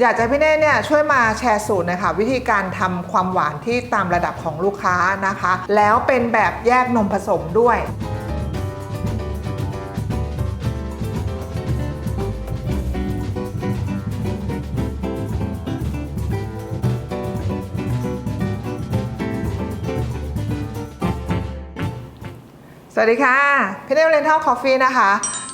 อยากจะพี่เน่เนี่ยช่วยมาแชร์สูตรนะคะวิธีการทำความหวานที่ตามระดับของลูกค้านะคะ แล้วเป็นแบบแยกนมผสมด้วย สวัสดีค่ะ พี่เน่เรนเทัลคอฟฟี่นะคะ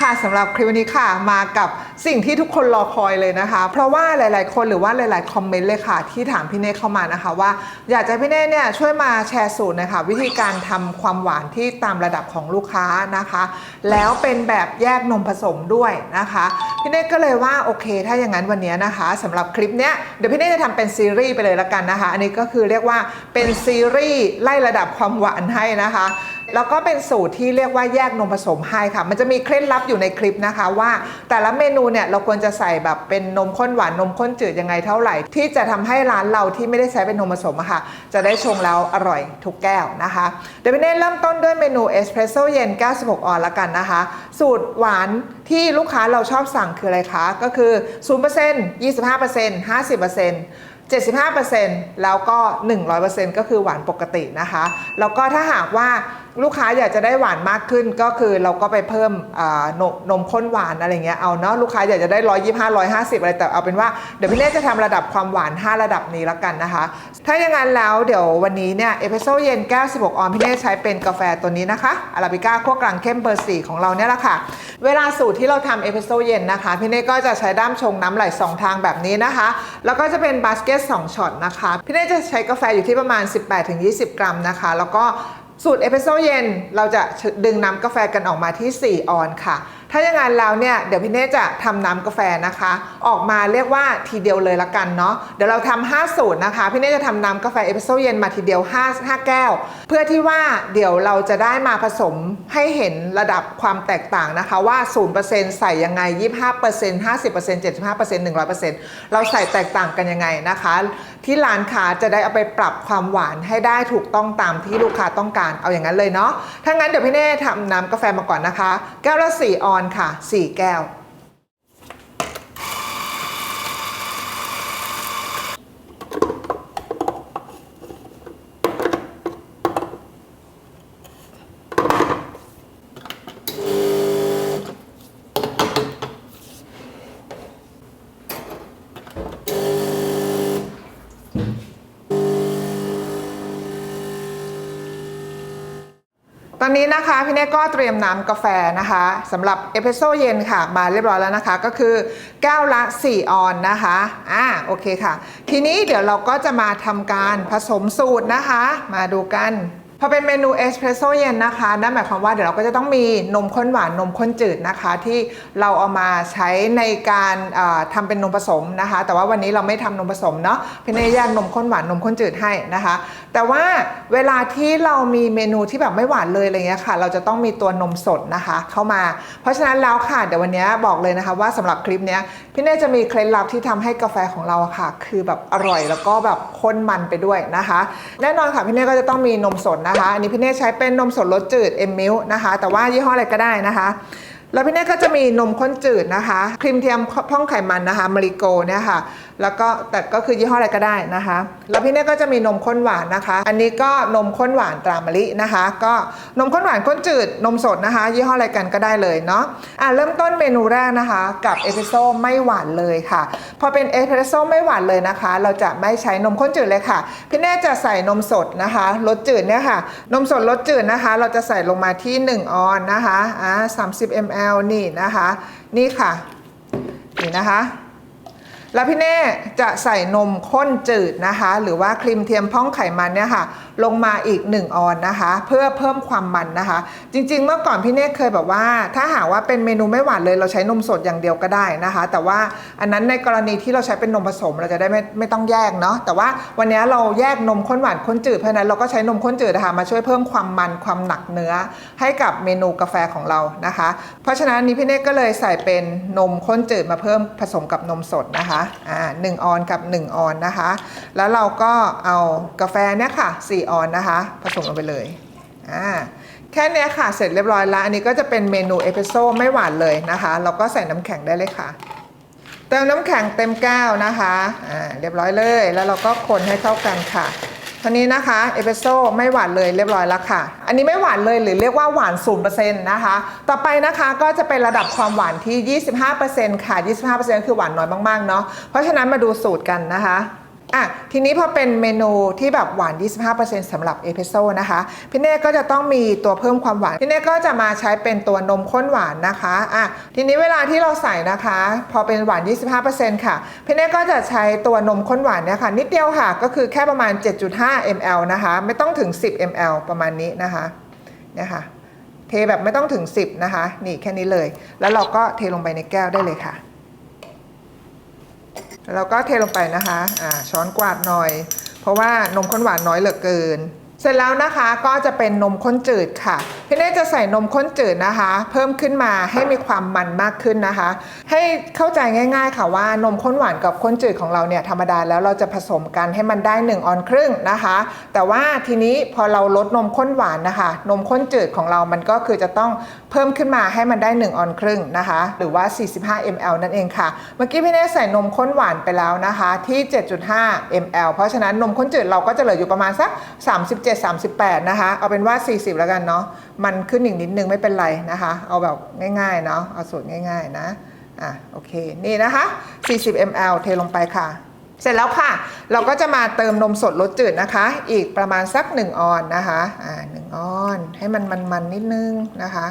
ค่ะสำหรับคลิปวันนี้ค่ะมากับ สิ่งที่ทุกคนรอคอยเลยนะคะ เพราะว่าหลาย ๆ คนหรือว่าหลาย ๆ คอมเมนต์เลยค่ะ ที่ถามพี่เน่เข้ามานะคะว่า อยากจะพี่เน่เนี่ยช่วยมาแชร์สูตรนะคะวิธีการทำความหวานที่ตามระดับของลูกค้านะคะ แล้วเป็นแบบแยกนมผสมด้วยนะคะพี่เน่ก็เลยว่าโอเค ถ้าอย่างนั้นวันนี้นะคะสำหรับคลิปเนี้ยเดี๋ยวพี่เน่จะทำเป็นซีรีส์ไปเลยละกันนะคะ อันนี้ก็คือเรียกว่าเป็นซีรีส์ไล่ระดับความหวานให้นะคะแล้วก็เป็นสูตรที่เรียกว่าแยกนมผสมให้ค่ะ มันจะมีเคล็ดลับอยู่ในคลิปนะคะว่าแต่ละเมนูเนี่ยเราควรจะใส่แบบเป็นนมข้นหวานนมข้นจืดยังไงเท่าไหร่ ที่จะทำให้ร้านเราที่ไม่ได้ใช้เป็นนมผสมอะค่ะจะได้ชงแล้วอร่อยทุกแก้วนะคะเดี๋ยวพี่เน่เริ่มต้นด้วยเมนูเอสเพรสโซ่เย็น 96 ออนละกันนะคะ สูตรหวานที่ลูกค้าเราชอบสั่งคืออะไรคะ ก็คือ 0% 25% 50% 75%แล้วก็ 100%ก็คือหวานปกตินะคะ แล้วก็ถ้าหากว่าลูกค้าอยากจะได้หวานมากขึ้นก็คือเราก็ไปเพิ่มนมนมข้นหวานอะไรเงี้ยเอาเนาะลูกค้าอยากจะได้125 150อะไรแต่เอาเป็นว่าเดี๋ยวพี่เน่จะทำระดับความหวาน 5 ระดับนี้แล้วกันนะคะ ถ้าอย่างนั้นแล้วเดี๋ยววันนี้เนี่ยเอพิโซดเย็นแก้ว 16 ออนพี่เน่ใช้เป็นกาแฟตัวนี้นะคะอาราบิก้าคั่วกลางเข้มเบอร์4ของเราเนี่ยแหละค่ะ เวลาสูตรที่เราทำเอพิโซดเย็นนะคะพี่เน่ก็จะใช้ด้ามชงน้ำไหลสองทางแบบนี้นะคะ แล้วก็จะเป็นบาสเกต2ช็อตนะคะพี่เน่จะใช้กาแฟอยู่ที่ประมาณ 18-20 กรัมนะคะ แล้วก็ สูตรเอเพิโซเย็นเราจะดึงน้ำกาแฟกันออกมาที่ 4 ออนค่ะ ถ้าอย่างนั้นแล้วเนี่ยเดี๋ยวพี่เน่จะทำน้ำกาแฟนะคะ ออกมาเรียกว่าทีเดียวเลยละกันเนาะเดี๋ยวเราทำ5สูตรนะคะ พี่เน่จะทำน้ำกาแฟเอสเปรสโซเย็นมาทีเดียว 5 5 แก้ว เพื่อที่ว่าเดี๋ยวเราจะได้มาผสมให้เห็นระดับความแตกต่างนะคะว่า 0%ใส่ยังไง 25% 50% 75% 100%เราใส่แตกต่างกันยังไงนะคะ ที่ร้านค้าจะได้เอาไปปรับความหวานให้ได้ถูกต้องตามที่ลูกค้าต้องการเอาอย่างนั้นเลยเนาะถ้างั้นเดี๋ยวพี่เน่ทำน้ำกาแฟมาก่อนนะคะ แก้วละ4ออนค่ะ 4 แก้ว ตอนนี้นะคะพี่เน่ก็เตรียมน้ำกาแฟนะคะสำหรับเอสเปรสโซเย็นค่ะ มาเรียบร้อยแล้วนะคะ ก็คือแก้วละ 4 ออนนะคะอ่าโอเคค่ะ ทีนี้เดี๋ยวเราก็จะมาทำการผสมสูตรนะคะ มาดูกัน พอเป็นเมนูเอสเพรสโซเย็นนะคะนั่นหมายความว่าเดี๋ยวเราก็จะต้องมีนมข้นหวานนมข้นจืดนะคะ ที่เราเอามาใช้ในการเอ่อทำเป็นนมผสมนะคะ แต่ว่าวันนี้เราไม่ทำนมผสมเนาะพี่เนยแยกนมข้นหวานนมข้นจืดให้นะคะ แต่ว่าเวลาที่เรามีเมนูที่แบบไม่หวานเลยอะไรเงี้ยค่ะ เราจะต้องมีตัวนมสดนะคะเข้ามา เพราะฉะนั้นแล้วค่ะเดี๋ยววันนี้บอกเลยนะคะ ว่าสำหรับคลิปนี้พี่เน่จะมีเคล็ดลับที่ทำให้กาแฟของเราค่ะ คือแบบอร่อยแล้วก็แบบข้นมันไปด้วยนะคะ แน่นอนค่ะพี่เน่ก็จะต้องมีนมสดนะคะอันนี้พี่เน่ใช้เป็นนมสดรสจืดเอ็มมิลนะคะ แต่ว่ายี่ห้ออะไรก็ได้นะคะ แล้วพี่เน่ก็จะมีนมข้นจืดนะคะ ครีมเทียมพ่องไขมันนะคะมาริโกเนี่ยค่ะ แล้วก็แต่ก็คือยี่ห้ออะไรก็ได้นะคะ แล้วพี่เน่ก็จะมีนมข้นหวานนะคะ อันนี้ก็นมข้นหวานตรามะลินะคะ ก็นมข้นหวานข้นจืดนมสดนะคะ ยี่ห้ออะไรกันก็ได้เลยเนาะอะเริ่มต้นเมนูแรกนะคะ กับเอสเปรสโซ่ไม่หวานเลยค่ะพอเป็นเอสเปรสโซ่ไม่หวานเลยนะคะ เราจะไม่ใช้นมข้นจืดเลยค่ะ พี่เน่จะใส่นมสดนะคะรสจืดเนี่ยค่ะ นมสดรสจืดนะคะ เราจะใส่ลงมาที่ 1 ออนนะคะอ่า30 ml นี่นะคะ นี่ค่ะนี่นะคะ แล้วพี่เน่จะใส่นมข้นจืดนะคะ หรือว่าครีมเทียมพ่องไขมันเนี่ยค่ะลงมาอีก 1 ออนนะคะ เพื่อเพิ่มความมันนะคะ จริง ๆ เมื่อก่อนพี่เน่เคยแบบว่า ถ้าหากว่าเป็นเมนูไม่หวานเลยเราใช้นมสดอย่างเดียวก็ได้นะคะ แต่ว่าอันนั้นในกรณีที่เราใช้เป็นนมผสมเราจะได้ไม่ไม่ต้องแยกเนาะแต่ว่าวันนี้เราแยกนมข้นหวานข้นจืดเพราะนั้นเราก็ใช้นมข้นจืดนะคะมาช่วยเพิ่มความมันความหนักเนื้อ ให้กับเมนูกาแฟของเรานะคะ เพราะฉะนั้นนี้พี่เน่ก็เลยใส่เป็นนมข้นจืดมาเพิ่มผสมกับนมสดนะคะอ่าหนึ่งออนกับ 1 ออนนะคะ แล้วเราก็เอากาแฟเนี่ยค่ะสี4ออนนะคะผสมลงไปเลยอ่าแค่เนี้ยค่ะเสร็จเรียบร้อยแล้วอันนี้ก็จะเป็นเมนูเอสเปรสโซ่ไม่หวานเลยนะคะเราก็ใส่น้ำแข็งได้เลยค่ะ เติมน้ำแข็งเต็มแก้วนะคะอ่าเรียบร้อยเลยแล้วเราก็คนให้เข้ากันค่ะทีนี้นะคะเอสเปรสโซ่ไม่หวานเลยเรียบร้อยแล้วค่ะ อันนี้ไม่หวานเลยหรือเรียกว่าหวาน 0%นะคะ ต่อไปนะคะก็จะเป็นระดับความหวานที่ 25%ค่ะ 25%คือหวานน้อยมากๆเนาะเพราะฉะนั้นมาดูสูตรกันนะคะ อะทีนี้พอเป็นเมนูที่แบบหวาน 25%สำหรับเอสเปรสโซ่นะคะ พี่เน่ก็จะต้องมีตัวเพิ่มความหวาน พี่เน่ก็จะมาใช้เป็นตัวนมข้นหวานนะคะอะทีนี้เวลาที่เราใส่นะคะ พอเป็นหวาน 25%ค่ะ พี่เน่ก็จะใช้ตัวนมข้นหวานเนี่ยค่ะ นิดเดียวค่ะ ก็คือแค่ประมาณ 7.5 ml นะคะ ไม่ต้องถึง 10 ml ประมาณนี้นะคะเนี่ยค่ะ เทแบบไม่ต้องถึง 10 นะคะ นี่แค่นี้เลย แล้วเราก็เทลงไปในแก้วได้เลยค่ะ แล้วก็เทลงไปนะคะอ่าช้อนกวาดหน่อย เพราะว่านมข้นหวานน้อยเหลือเกิน เสร็จแล้วนะคะก็จะเป็นนมข้นจืดค่ะ พี่เน่จะใส่นมข้นจืดนะคะ เพิ่มขึ้นมาให้มีความมันมากขึ้นนะคะ ให้เข้าใจง่าย ๆ ค่ะว่านมข้นหวานกับข้นจืดของเราเนี่ยธรรมดาแล้วเราจะผสมกันให้มันได้ 1 ออนครึ่งนะคะ แต่ว่าทีนี้พอเราลดนมข้นหวานนะคะ นมข้นจืดของเรามันก็คือจะต้องเพิ่มขึ้นมาให้มันได้ 1 ออนครึ่งนะคะ หรือว่า 45 ml นั่นเองค่ะ เมื่อกี้พี่เน่ใส่นมข้นหวานไปแล้วนะคะ ที่ 7.5 ml เพราะฉะนั้นนมข้นจืดเราก็จะเหลืออยู่ประมาณสัก 37 38 นะคะ เอาเป็นว่า 40 แล้วกันเนาะ มันขึ้นอีกนิดนึงไม่เป็นไรนะคะ เอาแบบง่ายๆเนาะ เอาสูตรง่ายๆนะ อะโอเค นี่นะคะ 40 ml เทลงไปค่ะ เสร็จแล้วค่ะ เราก็จะมาเติมนมสดรสจืดนะคะ อีกประมาณสัก 1 ออนนะคะ อ่าหนึ่งออน ให้มันมันๆนิดนึงนะคะ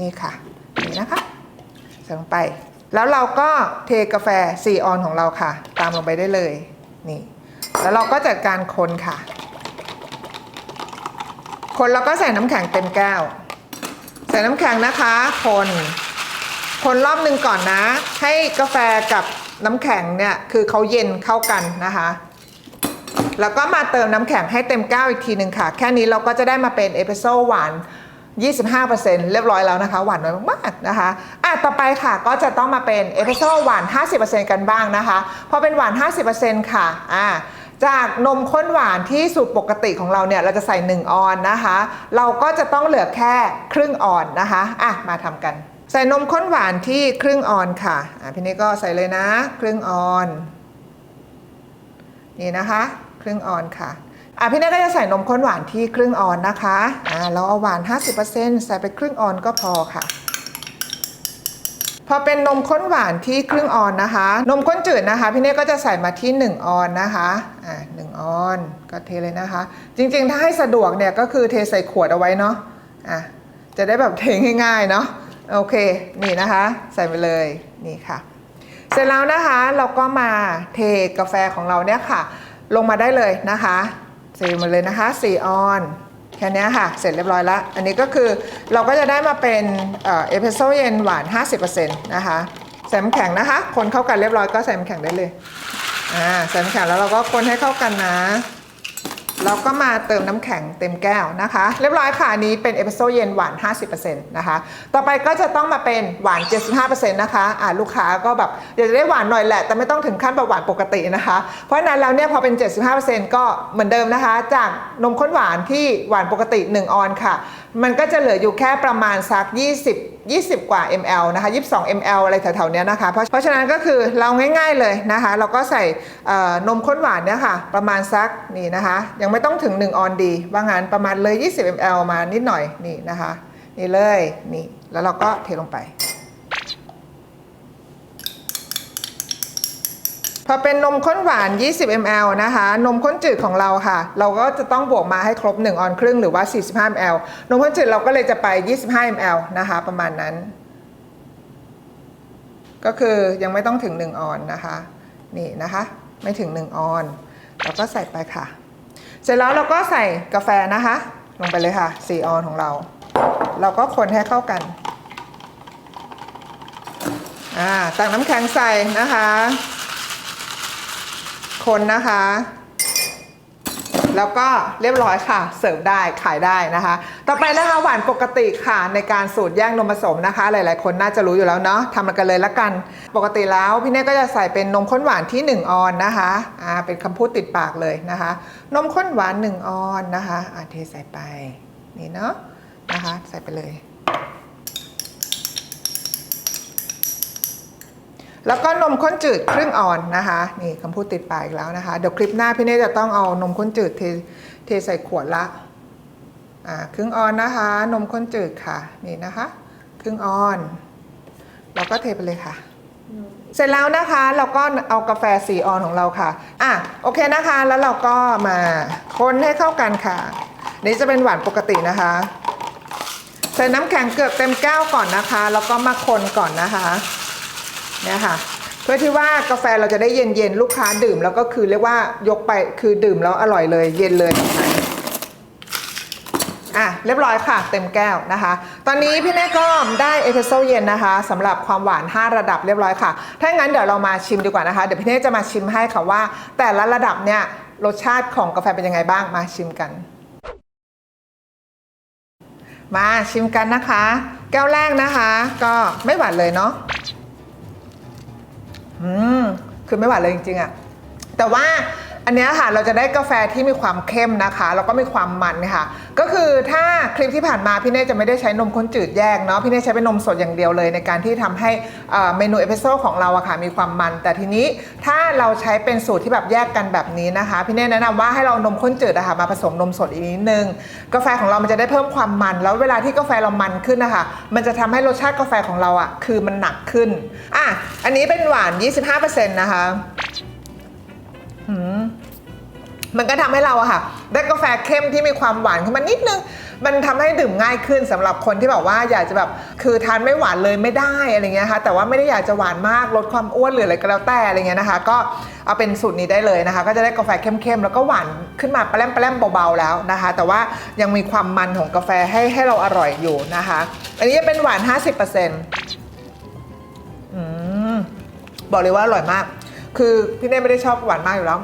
นี่ค่ะ นี่นะคะใส่ลงไป แล้วเราก็เทกาแฟ 4 ออนของเราค่ะ ตามลงไปได้เลย นี่ แล้วเราก็จัดการคนค่ะ คนแล้วก็ใส่น้ำแข็งเต็มแก้ว ใส่น้ำแข็งนะคะ คน คนรอบหนึ่งก่อนนะ ให้กาแฟกับน้ำแข็งเนี่ยคือเขาเย็นเข้ากันนะคะ แล้วก็มาเติมน้ำแข็งให้เต็มแก้วอีกทีหนึ่งค่ะ แค่นี้เราก็จะได้มาเป็นเอสเปรสโซ่หวาน 25%เรียบร้อยแล้วนะคะ หวานน้อยมากๆนะคะอะต่อไปค่ะก็จะต้องมาเป็นเอสเปรสโซ่หวาน 50%กันบ้างนะคะ พอเป็นหวาน 50%ค่ะอ่า จากนมข้นหวานที่สูตรปกติของเราเนี่ยเราจะใส่ 1 ออนนะคะ เราก็จะต้องเหลือแค่ครึ่งออนนะคะอะมาทำกัน ใส่นมข้นหวานที่ครึ่งออนค่ะอะพี่นี่ก็ใส่เลยนะ ครึ่งออน นี่นะคะ ครึ่งออนค่ะอะพี่เน่ก็จะใส่นมข้นหวานที่ครึ่งออนนะคะอ่าเราเอาหวาน 50%ใส่ไปครึ่งออนก็พอค่ะ พอเป็นนมข้นหวานที่ครึ่งออนนะคะ นมข้นจืดนะคะ พี่เน่ก็จะใส่มาที่ 1 ออนนะคะอ่าหนึ่งออนก็เทเลยนะคะ จริงๆถ้าให้สะดวกเนี่ยก็คือเทใส่ขวดเอาไว้เนาะอะจะได้แบบเทง่ายๆเนาะโอเคนี่นะคะ ใส่ไปเลยนี่ค่ะ เสร็จแล้วนะคะเราก็มาเทกาแฟของเราเนี่ยค่ะ ลงมาได้เลยนะคะเทมาเลยนะคะ4ออน แค่นี้ค่ะ เสร็จเรียบร้อยแล้ว อันนี้ก็คือเราก็จะได้มาเป็นเอสเปรสโซ่เย็นหวาน 50%นะคะใส่น้ำแข็งนะคะ คนเข้ากันเรียบร้อยก็ใส่น้ำแข็งได้เลยอ่าใส่น้ำแข็งแล้วเราก็คนให้เข้ากันนะ เราก็มาเติมน้ำแข็งเต็มแก้วนะคะ เรียบร้อยค่ะนี้เป็นเอสเปรสโซ่เย็นหวาน 50%นะคะ ต่อไปก็จะต้องมาเป็นหวาน 75%นะคะอ่าลูกค้าก็แบบอยากจะได้หวานหน่อยแหละ แต่ไม่ต้องถึงขั้นแบบหวานปกตินะคะ เพราะนั้นแล้วเนี่ยพอเป็น 75%ก็เหมือนเดิมนะคะ จากนมข้นหวานที่หวานปกติ 1 ออนค่ะ มันก็จะเหลืออยู่แค่ประมาณสัก 20 20 กว่า ml นะคะ 22 ml อะไรแถวๆเนี้ยนะคะ เพราะเพราะฉะนั้นก็คือเราง่ายๆเลยนะคะ เราก็ใส่นมข้นหวานเนี่ยค่ะ ประมาณสักนี่นะคะ ยังไม่ต้องถึง 1 ออนดีว่างั้นประมาณเลย 20 ml มานิดหน่อยนี่นะคะ นี่เลยนี่แล้วเราก็เทลงไป พอเป็นนมข้นหวาน 20 ml นะคะ นมข้นจืดของเราค่ะ เราก็จะต้องบวกมาให้ครบ 1 ออนครึ่งหรือว่า 45 ml นมข้นจืดเราก็เลยจะไป 25 ml นะคะ ประมาณนั้น ก็คือยังไม่ต้องถึง 1 ออนนะคะ นี่นะคะ ไม่ถึง 1 ออน เราก็ใส่ไปค่ะ เสร็จแล้วเราก็ใส่กาแฟนะคะ ลงไปเลยค่ะ 4 ออนของเรา เราก็คนให้เข้ากันอ่าตักน้ำแข็งใส่นะคะ คนนะคะ แล้วก็เรียบร้อยค่ะ เสิร์ฟได้ขายได้นะคะ ต่อไปนะคะหวานปกติค่ะในการสูตรแยกนมผสมนะคะ หลาย ๆ คนน่าจะรู้อยู่แล้วเนาะทำกันเลยละกัน ปกติแล้วพี่เน่ก็จะใส่เป็นนมข้นหวานที่ 1 ออนนะคะอ่าเป็นคำพูดติดปากเลยนะคะ นมข้นหวาน 1 ออนนะคะอ่าเทใส่ไปนี่เนาะนะคะ ใส่ไปเลย แล้วก็นมข้นจืดครึ่งออนนะคะ นี่คำพูดติดปากอีกแล้วนะคะ เดี๋ยวคลิปหน้าพี่เน่จะต้องเอานมข้นจืดเทเทใส่ขวดละอ่าครึ่งออนนะคะ นมข้นจืดค่ะ นี่นะคะ ครึ่งออนเราก็เทไปเลยค่ะ เสร็จแล้วนะคะเราก็เอากาแฟสีออนของเราค่ะอะโอเคนะคะ แล้วเราก็มาคนให้เข้ากันค่ะ นี่จะเป็นหวานปกตินะคะใส่น้ำแข็งเกือบเต็มแก้วก่อนนะคะ แล้วก็มาคนก่อนนะคะ เนี่ยค่ะ เพื่อที่ว่ากาแฟเราจะได้เย็นๆ ลูกค้าดื่มแล้วก็คือเรียกว่ายกไปคือดื่มแล้วอร่อยเลย เย็นเลยอะเรียบร้อยค่ะ เต็มแก้วนะคะ ตอนนี้พี่แม่ก็ได้เอสเปรสโซ่เย็นนะคะสำหรับความหวาน 5 ระดับเรียบร้อยค่ะ ถ้างั้นเดี๋ยวเรามาชิมดีกว่านะคะ เดี๋ยวพี่เน่จะมาชิมให้ค่ะว่า แต่ละระดับเนี่ยรสชาติของกาแฟเป็นยังไงบ้างมาชิมกัน มาชิมกันนะคะ แก้วแรกนะคะ ก็ไม่หวานเลยเนาะ คือไม่หวานเลยจริงๆอะแต่ว่า อันนี้ค่ะเราจะได้กาแฟที่มีความเข้มนะคะแล้วก็มีความมันค่ะ ก็คือถ้าคลิปที่ผ่านมาพี่เน่จะไม่ได้ใช้นมข้นจืดแยกเนาะพี่เน่ใช้เป็นนมสดอย่างเดียวเลยในการที่ทำให้เมนูเอสเปรสโซ่ของเราอะค่ะมีความมัน แต่ทีนี้ถ้าเราใช้เป็นสูตรที่แบบแยกกันแบบนี้นะคะ พี่เน่แนะนำว่าให้เรานมข้นจืดอะค่ะมาผสมนมสดอีกนิดนึง กาแฟของเรามันจะได้เพิ่มความมัน แล้วเวลาที่กาแฟเรามันขึ้นนะคะมันจะทำให้รสชาติกาแฟของเราอะคือมันหนักขึ้นอะอันนี้เป็นหวาน 25%นะคะ มันก็ทำให้เราอะค่ะได้กาแฟเข้มที่มีความหวานขึ้นมานิดนึง มันทำให้ดื่มง่ายขึ้นสำหรับคนที่แบบว่าอยากจะแบบคือทานไม่หวานเลยไม่ได้อะไรเงี้ยค่ะแต่ว่าไม่ได้อยากจะหวานมากลดความอ้วนหรืออะไรก็แล้วแต่อะไรเงี้ยนะคะ ก็เอาเป็นสูตรนี้ได้เลยนะคะ ก็จะได้กาแฟเข้มๆแล้วก็หวานขึ้นมาแปร่มแปร่มเบาๆแล้วนะคะ แต่ว่ายังมีความมันของกาแฟให้ให้เราอร่อยอยู่นะคะ อันนี้จะเป็นหวาน 50%อืมบอกเลยว่าอร่อยมาก คือพี่เน่ไม่ได้ชอบหวานมากอยู่แล้ว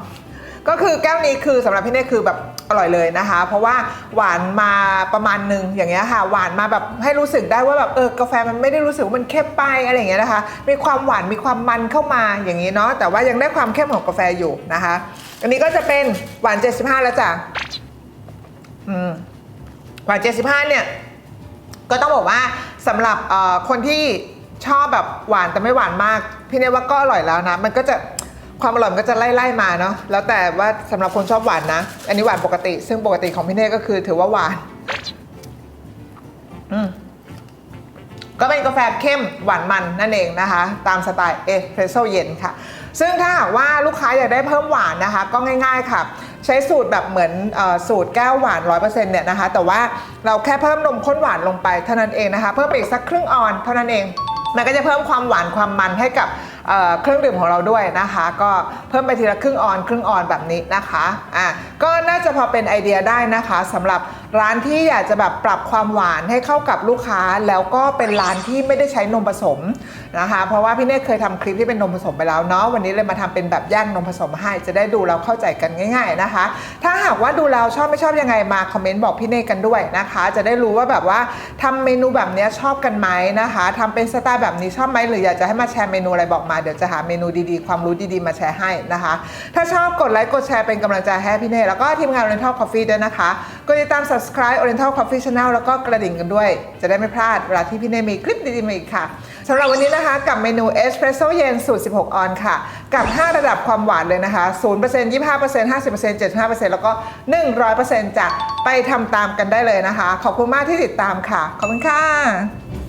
ก็คือแก้วนี้คือสำหรับพี่เน่คือแบบอร่อยเลยนะคะ เพราะว่าหวานมาประมาณหนึ่งอย่างเงี้ยค่ะ หวานมาแบบให้รู้สึกได้ว่าแบบเออกาแฟมันไม่ได้รู้สึกว่ามันเข้มไปอะไรอย่างเงี้ยนะคะ มีความหวานมีความมันเข้ามาอย่างนี้เนาะแต่ว่ายังได้ความเข้มของกาแฟอยู่นะคะ อันนี้ก็จะเป็นหวาน 75 แล้วจ้ะอืมหวาน 75 เนี่ย ก็ต้องบอกว่าสำหรับคนที่ชอบแบบหวานแต่ไม่หวานมาก พี่เนยว่าก็อร่อยแล้วนะ มันก็จะ ความอร่อยมันก็จะไล่ๆมาเนาะแล้วแต่ว่าสำหรับคนชอบหวานนะ อันนี้หวานปกติ ซึ่งปกติของพี่เน่ก็คือถือว่าหวาน อืมก็เป็นกาแฟเข้มหวานมันนั่นเองนะคะ ตามสไตล์เอสเพรสโซเย็นค่ะ ซึ่งถ้าหากว่าลูกค้าอยากได้เพิ่มหวานนะคะ ก็ง่าย ๆค่ะ ใช้สูตรแบบเหมือนอสูตรแก้วหวาน 100%เนี่ยนะคะ แต่ว่าเราแค่เพิ่มนมข้นหวานลงไปเท่านั้นเองนะคะ เพิ่มไปอีกสักครึ่งออนเท่านั้นเอง มันก็จะเพิ่มความหวานความมันให้กับ เครื่องดื่มของเราด้วยนะคะ ก็เพิ่มไปทีละครึ่งออนครึ่งออนแบบนี้นะคะอะก็น่าจะพอเป็นไอเดียได้นะคะสำหรับ ร้านที่อยากจะแบบปรับความหวานให้เข้ากับลูกค้า แล้วก็เป็นร้านที่ไม่ได้ใช้นมผสมนะคะ เพราะว่าพี่เน่เคยทำคลิปที่เป็นนมผสมไปแล้วเนาะวันนี้เลยมาทำเป็นแบบย่างนมผสมให้จะได้ดูแล้วเข้าใจกันง่าย ๆนะคะ ถ้าหากว่าดูแล้วชอบไม่ชอบยังไงมาคอมเมนต์บอกพี่เน่กันด้วยนะคะ จะได้รู้ว่าแบบว่าทำเมนูแบบนี้ชอบกันไหมนะคะทำเป็นสไตล์แบบนี้ชอบไหมหรืออยากจะให้มาแชร์เมนูอะไรบอกมาเดี๋ยวจะหาเมนูดีๆ ความรู้ดีๆมาแชร์ให้นะคะ ถ้าชอบกดไลค์กดแชร์เป็นกำลังใจให้พี่เน่แล้วก็ทีมงาน Oriental Coffee ด้วยนะคะกดติดตาม subscribe Oriental Coffee Channel แล้วก็กระดิ่งกันด้วย จะได้ไม่พลาดเวลาที่พี่เนมีคลิปดีๆมาอีกค่ะสำหรับวันนี้นะคะกับเมนูเอสเปรสโซเย็นสูตร 16 ออนค่ะ กับ 5 ระดับความหวานเลยนะคะ 0% 25% 50% 75%แล้วก็ 100%จะไปทำตามกันได้เลยนะคะ ขอบคุณมากที่ติดตามค่ะ ขอบคุณค่ะ